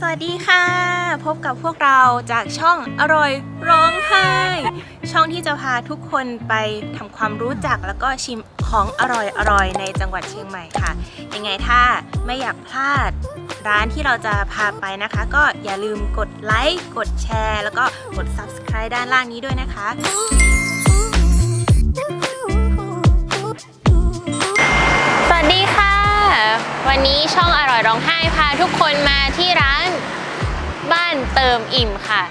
สวัสดีค่ะ พบกับพวกเราจากช่องอร่อยร้องไห้ ช่องที่จะพาทุกคนไปทำความรู้จักแล้วก็ชิมของอร่อยอร่อยในจังหวัดเชียงใหม่ค่ะ ยังไงถ้าไม่อยากพลาดร้านที่เราจะพาไปนะคะ ก็อย่าลืมกดไลค์กดแชร์ แล้วก็กด Subscribe ด้านล่างนี้ด้วยนะคะ วันนี้ช่องอร่อยร้องไห้พาทุกคนมาที่ร้านบ้านเติมอิ่มค่ะ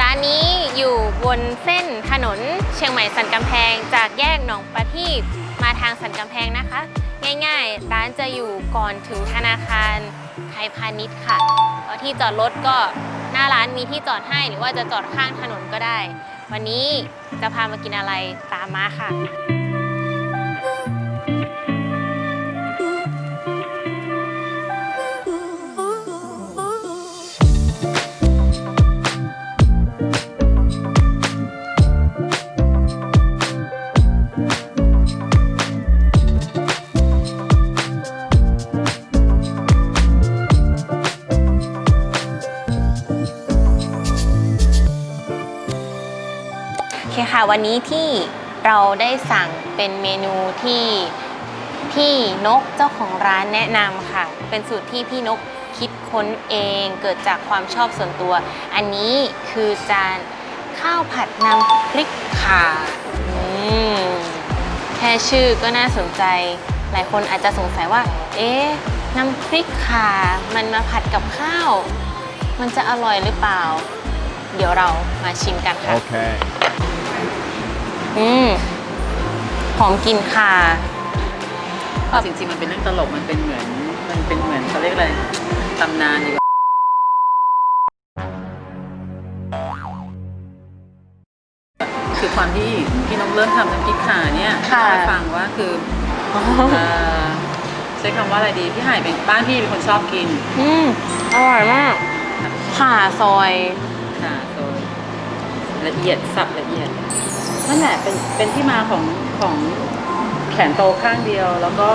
ร้านนี้อยู่บนเส้นถนนเชียงใหม่สันกำแพง จากแยกหนองประทีปมาทางสันกำแพงนะคะ ง่ายๆ ร้านจะอยู่ก่อนถึงธนาคารไทยพาณิชย์ค่ะแล้วที่จอดรถก็หน้าร้านมีที่จอดให้หรือว่าจะจอดข้างถนนก็ได้ วันนี้จะพามากินอะไรตามมาค่ะ วันนี้ที่เราได้สั่งเป็นเมนูที่พี่นกเจ้าของร้านแนะนำค่ะ เป็นสูตรที่พี่นกคิดค้นเองเกิดจากความชอบส่วนตัว อันนี้คือจานข้าวผัดน้ำพริกข่าแค่ชื่อก็น่าสนใจ หลายคนอาจจะสงสัยว่า เอ๊ะน้ำพริกข่ามันมาผัดกับข้าว มันจะอร่อยหรือเปล่า เดี๋ยวเรามาชิมกันค่ะ Okay. อืมหอมกลิ่นข่าจริงๆมันเป็นเรื่องตลกมันเป็นเหมือน มันเป็นเหมือนเขาเรียกอะไรตำนานดีกว่าคือความที่พี่น้องเริ่มทำน้ำพริกข่าเนี่ยค่ะเล่าให้ฟังว่าคือเอ่อใช้คำว่าอะไรดีพี่หายเป็นบ้านพี่เป็นคนชอบกินอืมอร่อยมากข่าซอย ค่ะโดยละเอียดสับละเอียด นั่นแหละเป็นเป็นที่มาของของแขนโตข้างเดียวแล้วก็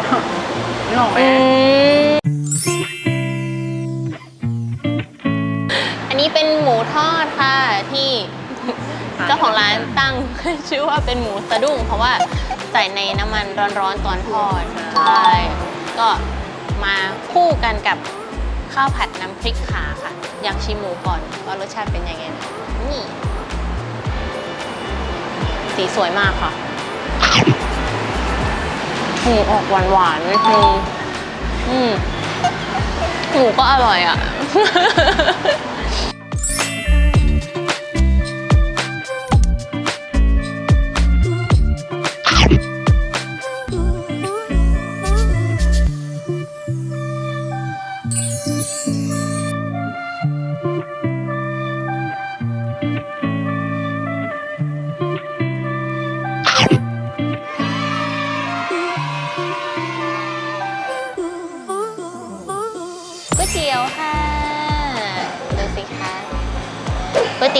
นึกออกไหมอืมอันนี้เป็นหมูทอดค่ะที่เจ้าของร้านตั้งชื่อว่าเป็นหมูสะดุ้ง เพราะว่าใส่ในน้ำมันร้อนๆตอนทอดใช่ก็มาคู่กันกับข้าวผัดน้ำพริกขาค่ะ อยากชิมหมูก่อนว่ารสชาติเป็นยังไงนะนี่ สีสวยมากค่ะหมูออกหวานหวานนิดนึงอืมหมูก็อร่อยอะ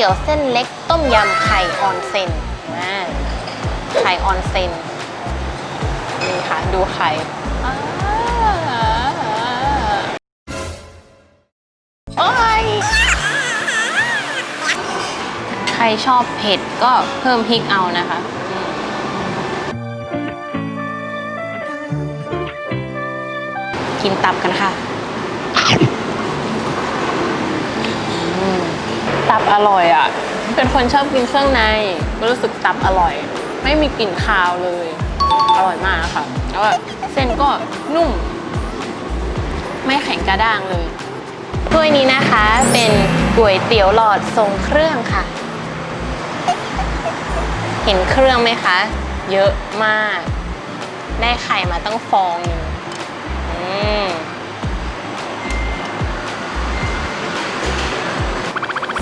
ตี๋ยวเส้นเล็กต้มยำไข่ออนเซนอ่ไข่ออนเซนนี่ค่ะ ดูไข่โอ้ยใครชอบเผ็ดก็เพิ่มพริกเอานะคะกินตับกันค่ะ ตับ อร่อยอะ เป็นคนชอบกินเครื่องในก็รู้สึกตับอร่อย ไม่มีกลิ่นคาวเลย อร่อยมากค่ะ แล้วก็เส้นก็นุ่ม ไม่แข็งกระด้างเลยถ้วยนี้นะคะเป็นก๋วยเตี๋ยวหลอดทรงเครื่องค่ะ เห็นเครื่องไหมคะ เยอะมาก ได้ไข่มาตั้งฟองหนึ่งอืม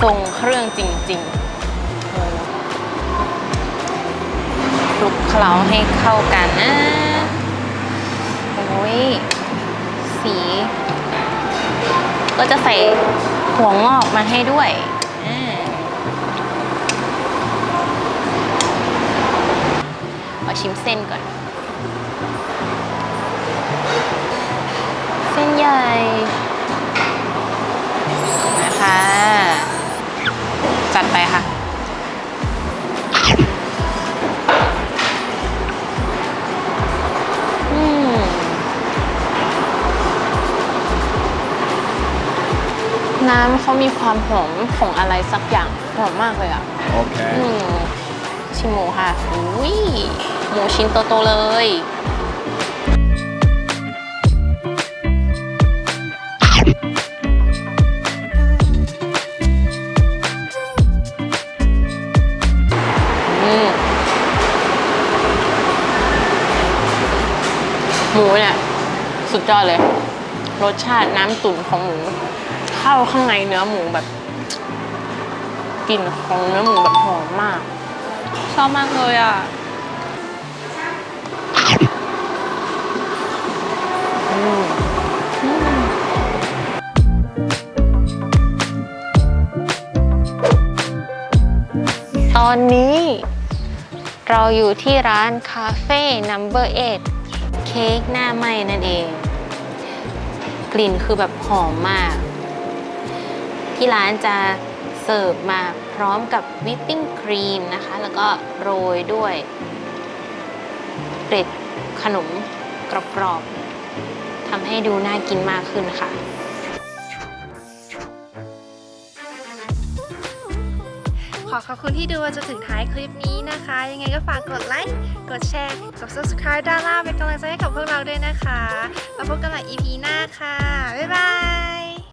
ทรงเครื่องจริงๆคลุกเคล้าให้เข้ากันนะ โอ้ย สี ก็จะใส่หัวงอกมาให้ด้วยอ่าขอชิมเส้นก่อน เส้นใหญ่ัดไปค่ะ น้ำเขามีความหอมของอะไรสักอย่างหอมมากเลยอะ โอเค อืมชิมหมูค่ะอุ้ยหมูชิ้นโตๆเลย สุดยอดเลย รสชาติน้ำตุ๋นของหมูเข้าข้างในเนื้อหมูแบบกลิ่นของเนื้อหมูแบบหอมมาก ชอบมากเลยอะตอนนี้เราอยู่ที่ร้านคาเฟ่ number 8 ค้กหน้าไหม้นั่นเอง กลิ่นคือแบบหอมมาก ที่ร้านจะเสิร์ฟมาพร้อมกับวิปปิ้งครีมนะคะ แล้วก็โรยด้วยเกล็ดขนมกรอบๆทำให้ดูน่ากินมากขึ้นค่ะ อขอบคุณที่ดูจนถึงท้ายคลิปนี้นะคะ ยังไงก็ฝากกดไลค์ กดแชร์ กด subscribe ด้านล่างเป็นกำลังใจให้กับพวกเราด้วยนะคะแล้วพบกันใหม่ EP หน้าค่ะ บ๊ายบาย